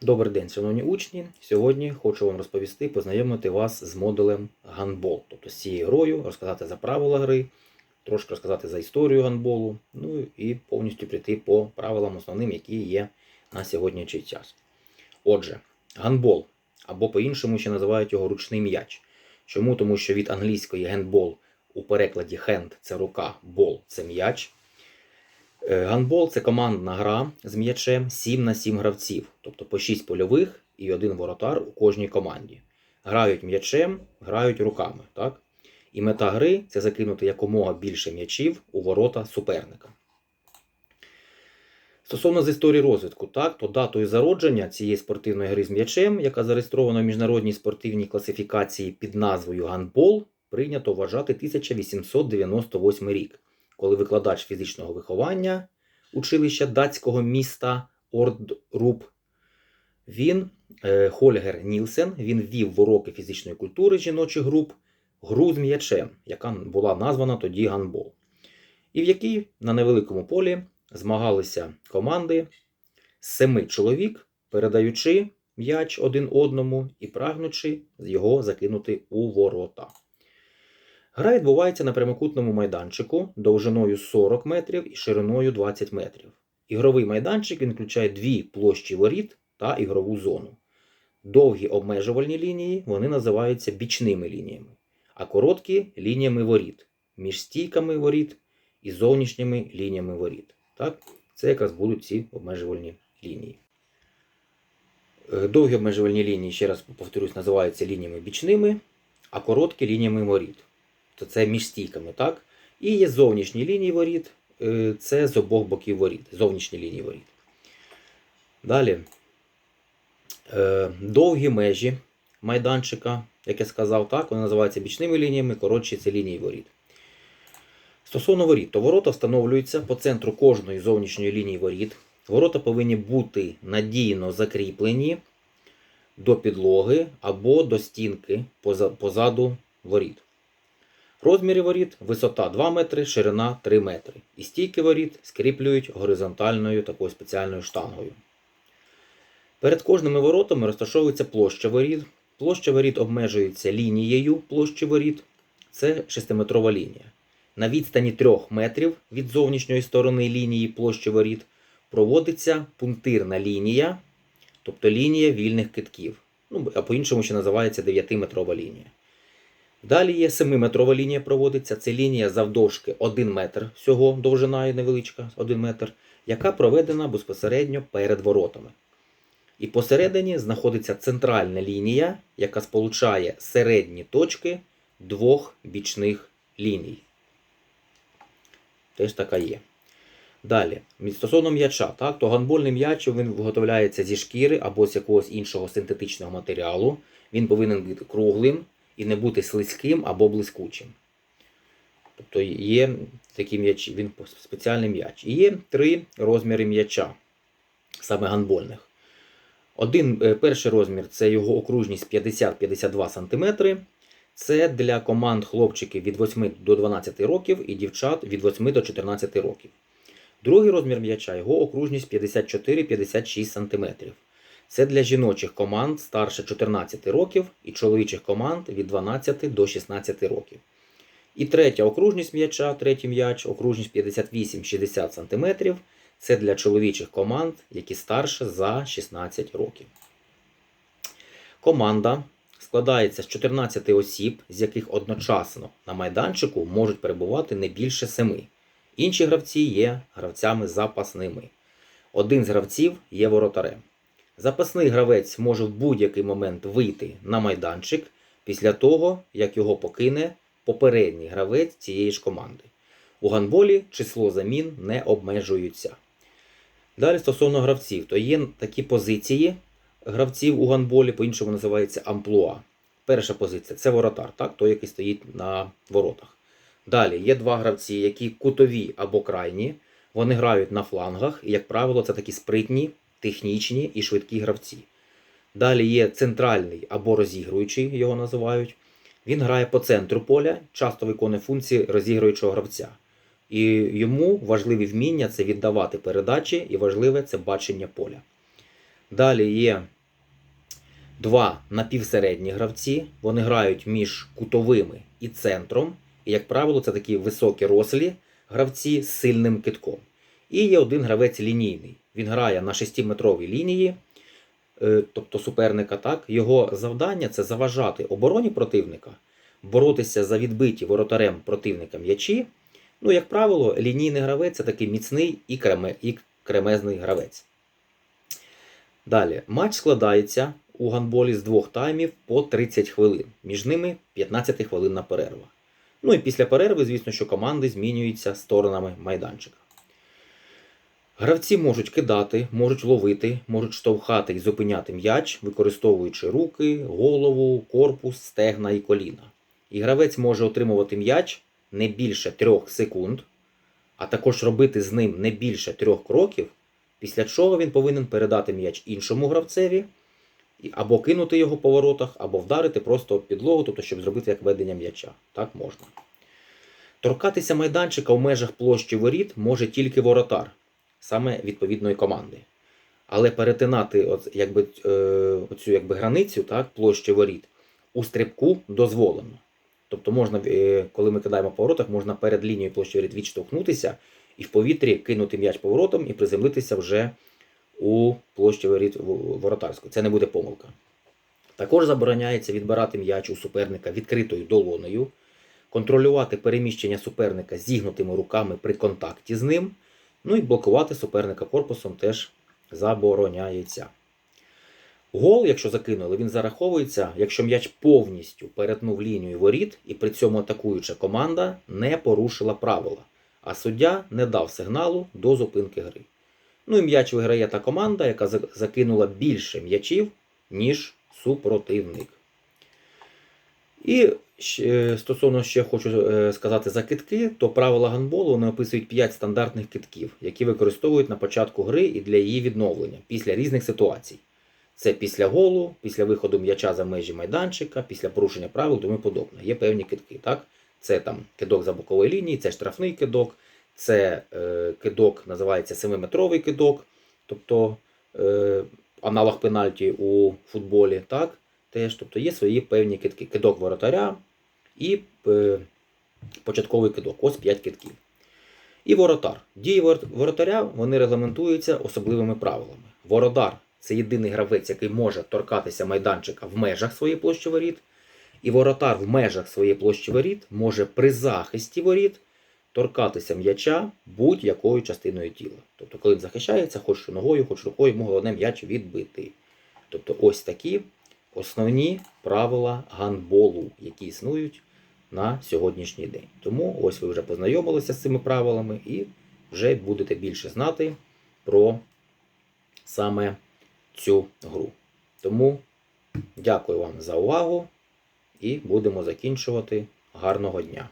Добрий день, шановні учні. Сьогодні хочу вам розповісти, познайомити вас з модулем гандбол, тобто з цією грою, розказати за правила гри, трошки розказати за історію гандболу, ну і повністю прийти по правилам основним, які є на сьогоднішній час. Отже, гандбол, або по-іншому ще називають його ручний м'яч. Чому? Тому що від англійської гендбол у перекладі хенд це рука, бол це м'яч. Е, Гандбол це командна гра з м'ячем 7 на 7 гравців, тобто по 6 польових і один воротар у кожній команді. Грають м'ячем, грають руками. Так? І мета гри це закинути якомога більше м'ячів у ворота суперника. Стосовно з історії розвитку, так, то датою зародження цієї спортивної гри з м'ячем, яка зареєстрована в міжнародній спортивній класифікації під назвою гандбол, прийнято вважати 1898 рік коли викладач фізичного виховання училища датського міста Ордруп, він, е, Хольгер Нілсен, він ввів в уроки фізичної культури жіночих груп гру з м'ячем, яка була названа тоді гандбол, і в якій на невеликому полі змагалися команди семи чоловік, передаючи м'яч один одному і прагнучи його закинути у ворота. Гра відбувається на прямокутному майданчику довжиною 40 метрів і шириною 20 метрів. Ігровий майданчик він включає дві площі воріт та ігрову зону. Довгі обмежувальні лінії вони називаються бічними лініями, а короткі лініями воріт, між стійками воріт і зовнішніми лініями воріт. Так? Це якраз будуть ці обмежувальні лінії. Е, Довгі обмежувальні лінії, ще раз повторюсь, називаються лініями бічними, а короткі лініями воріт то це між стійками, так? І є зовнішні лінії воріт, е, це з обох боків воріт, зовнішні лінії воріт. Далі е, довгі межі майданчика, як я сказав, так, вони називаються бічними лініями, коротші це лінії воріт. Стосовно воріт, то ворота встановлюються по центру кожної зовнішньої лінії воріт. Ворота повинні бути надійно закріплені до підлоги або до стінки позаду воріт. Розміри воріт висота 2 метри, ширина 3 метри. І стійки воріт скріплюють горизонтальною такою спеціальною штангою. Перед кожними воротами розташовується площа воріт. Площа воріт обмежується лінією площі воріт. Це 6-метрова лінія. На відстані 3 метрів від зовнішньої сторони лінії площі воріт проводиться пунктирна лінія, тобто лінія вільних китків. Ну, а по-іншому ще називається 9-метрова лінія. Далі є 7-метрова лінія проводиться. Це лінія завдовжки 1 метр, всього довжина невеличка, 1 метр, яка проведена безпосередньо перед воротами. І посередині знаходиться центральна лінія, яка сполучає середні точки двох бічних ліній. Теж така є. Далі, стосовно м'яча, так, то гандбольний м'яч він виготовляється зі шкіри або з якогось іншого синтетичного матеріалу. Він повинен бути круглим і не бути слизьким або блискучим. Тобто є такі м'ячі, він спеціальний м'яч. І є три розміри м'яча, саме гандбольних. Один, е, Перший розмір це його окружність 50-52 см. Це для команд хлопчиків від 8 до 12 років і дівчат від 8 до 14 років. Другий розмір м'яча його окружність 54-56 см. Це для жіночих команд старше 14 років і чоловічих команд від 12 до 16 років. І третя окружність м'яча, третій м'яч, окружність 58-60 см. Це для чоловічих команд, які старше за 16 років. Команда складається з 14 осіб, з яких одночасно на майданчику можуть перебувати не більше 7. Інші гравці є гравцями запасними. Один з гравців є воротарем. Запасний гравець може в будь-який момент вийти на майданчик після того, як його покине попередній гравець цієї ж команди. У гандболі число замін не обмежується. Далі стосовно гравців, то є такі позиції гравців у гандболі, по-іншому називається амплуа. Перша позиція це воротар, так, той, який стоїть на воротах. Далі є два гравці, які кутові або крайні. Вони грають на флангах, і, як правило, це такі спритні технічні і швидкі гравці. Далі є центральний або розігруючий, його називають. Він грає по центру поля, часто виконує функції розігруючого гравця. І йому важливі вміння це віддавати передачі, і важливе це бачення поля. Далі є два напівсередні гравці. Вони грають між кутовими і центром. І, як правило, це такі високі рослі гравці з сильним китком. І є один гравець лінійний. Він грає на 6-метровій лінії, е, тобто суперника. Так, його завдання це заважати обороні противника, боротися за відбиті воротарем противника м'ячі. Ну, як правило, лінійний гравець це такий міцний і, креме, і кремезний гравець. Далі, матч складається у гандболі з двох таймів по 30 хвилин. Між ними 15 хвилинна перерва. Ну і після перерви, звісно, що команди змінюються сторонами майданчика. Гравці можуть кидати, можуть ловити, можуть штовхати і зупиняти м'яч, використовуючи руки, голову, корпус, стегна і коліна. І гравець може отримувати м'яч не більше 3 секунд, а також робити з ним не більше 3 кроків, після чого він повинен передати м'яч іншому гравцеві, або кинути його по воротах, або вдарити просто об підлогу, тобто, щоб зробити як ведення м'яча. Так можна. Торкатися майданчика в межах площі воріт може тільки воротар, саме відповідної команди. Але перетинати от, якби, е, оцю якби, границю так, площі воріт у стрибку дозволено. Тобто, можна, е, коли ми кидаємо по воротах, можна перед лінією площі воріт відштовхнутися і в повітрі кинути м'яч поворотом і приземлитися вже у площі воріт воротарську. Це не буде помилка. Також забороняється відбирати м'яч у суперника відкритою долонею, контролювати переміщення суперника зігнутими руками при контакті з ним, ну і блокувати суперника корпусом теж забороняється. Гол, якщо закинули, він зараховується, якщо м'яч повністю перетнув лінію воріт, і при цьому атакуюча команда не порушила правила, а суддя не дав сигналу до зупинки гри. Ну і м'яч виграє та команда, яка закинула більше м'ячів, ніж супротивник. І стосовно ще хочу е, сказати за китки, то правила гандболу вони описують 5 стандартних китків, які використовують на початку гри і для її відновлення після різних ситуацій. Це після голу, після виходу м'яча за межі майданчика, після порушення правил тому подобне. Є певні китки. Так? Це там кидок за бокової лінії, це штрафний кидок, це е, кидок називається 7-метровий кидок, тобто е, аналог пенальті у футболі. Так? Теж, тобто є свої певні китки. Кидок воротаря і е, початковий кидок. Ось 5 китків. І воротар. Дії воротаря вони регламентуються особливими правилами. Воротар це єдиний гравець, який може торкатися майданчика в межах своєї площі воріт. І воротар в межах своєї площі воріт може при захисті воріт торкатися м'яча будь-якою частиною тіла. Тобто, коли він захищається, хоч ногою, хоч рукою, йому головне м'яч відбити. Тобто, ось такі основні правила гандболу, які існують на сьогоднішній день. Тому ось ви вже познайомилися з цими правилами і вже будете більше знати про саме цю гру. Тому дякую вам за увагу і будемо закінчувати. Гарного дня!